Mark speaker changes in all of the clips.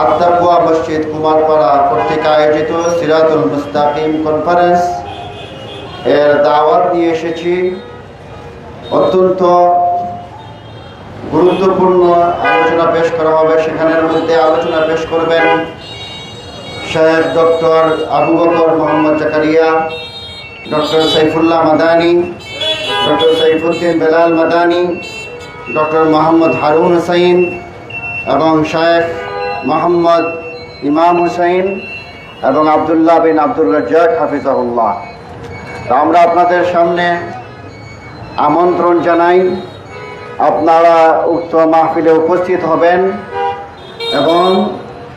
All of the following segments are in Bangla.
Speaker 1: আত্মাকুয়া মসজিদ কুমারপাড়া কর্তৃক আয়োজিত সিরাতুল মুস্তাকিম কনফারেন্স এর দাওয়াত নিয়ে এসেছি। অত্যন্ত গুরুত্বপূর্ণ আলোচনা পেশ করা হবে। সেখানের মধ্যে আলোচনা পেশ করবেন Sheikh doctor Abu Bakr Mohammad Zakaria, doctor Saifullah Madani, doctor Saifuddin Belal Madani, doctor Mohammad Harun Hussain এবং শেখ মোহাম্মদ ইমাম হুসাইন এবং আবদুল্লাহ বিন আব্দুল রাজ্জাক হাফিজাহুল্লাহ। তা আমরা আপনাদের সামনে আমন্ত্রণ জানাই। আপনারা উক্ত মাহফিলে উপস্থিত হবেন এবং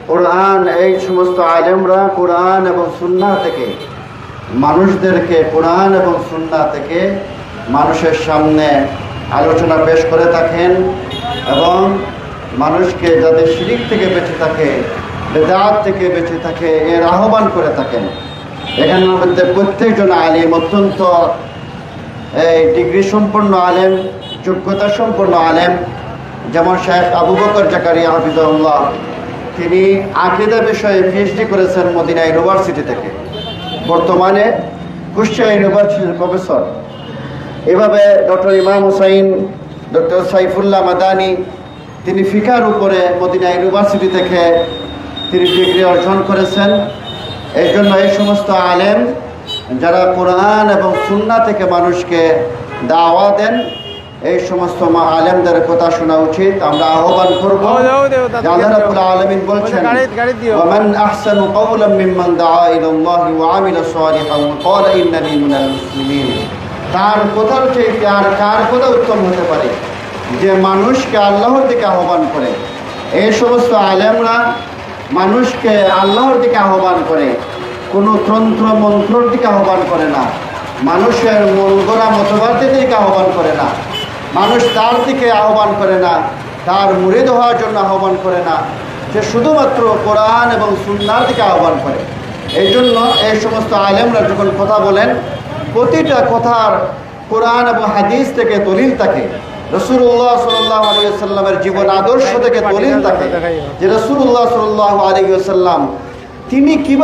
Speaker 1: কোরআন, এই সমস্ত আলেমরা কোরআন এবং সুন্না থেকে, মানুষদেরকে কোরআন এবং সুন্না থেকে মানুষের সামনে আলোচনা পেশ করে থাকেন এবং মানুষকে যাতে শিরিক থেকে বেঁচে থাকে, বেদাত থেকে বেঁচে থাকে, এর আহ্বান করে থাকেন। এখানের মধ্যে প্রত্যেকজন আলিম, অত্যন্ত, এই ডিগ্রি সম্পন্ন আলেম, যোগ্যতা সম্পন্ন আলেম, যেমন শেখ আবু বকর জাকারিয়া হাফিজুল্লাহ তিনি আকিদা বিষয়ে পিএইচডি করেছেন মদিনা ইউনিভার্সিটি থেকে। বর্তমানে কুষ্টিয়া ইউনিভার্সিটির প্রফেসর। এভাবে ডক্টর ইমাম হুসাইন, ডক্টর সাইফুল্লাহ মাদানি তিনি ফিকার উপরে মদিনা ইউনিভার্সিটি থেকে তিনি ডিগ্রি অর্জন করেছেন। এই জন্য এই সমস্ত আলেম যারা কোরআন এবং সুন্না থেকে মানুষকে দাওয়া দেন এই সমস্ত আলেমদের কথা শোনা উচিত। আমরা আহ্বান করব আলমিন বলছেন তার কোথাও চেয়ে আর কার কথা উত্তম হতে পারে? যে মানুষকে আল্লাহর দিকে আহ্বান করে এই সমস্ত আলেমরা মানুষকে আল্লাহর দিকে আহ্বান করে, কোনো তন্ত্র মন্ত্রর দিকে আহ্বান করে না, মানুষের মন গড়া মতবাদের দিকে আহ্বান করে না, মানুষ তার দিকে আহ্বান করে না, তার মুরিদ হওয়ার জন্য আহ্বান করে না সে শুধুমাত্র কোরআন এবং সুন্নার দিকে আহ্বান করে। এই জন্য এই সমস্ত আলেমরা যখন কথা বলেন, প্রতিটা কথার কোরআন এবং হাদিস থেকে দলিল থাকে। রসুল্লাহ সাল্লাহ আলিয়াল্লামের জীবন আদর্শ থেকে দলিল যে রসুল্লাহ সাল্লাহ আলিয়াল্লাম তিনি কীভাবে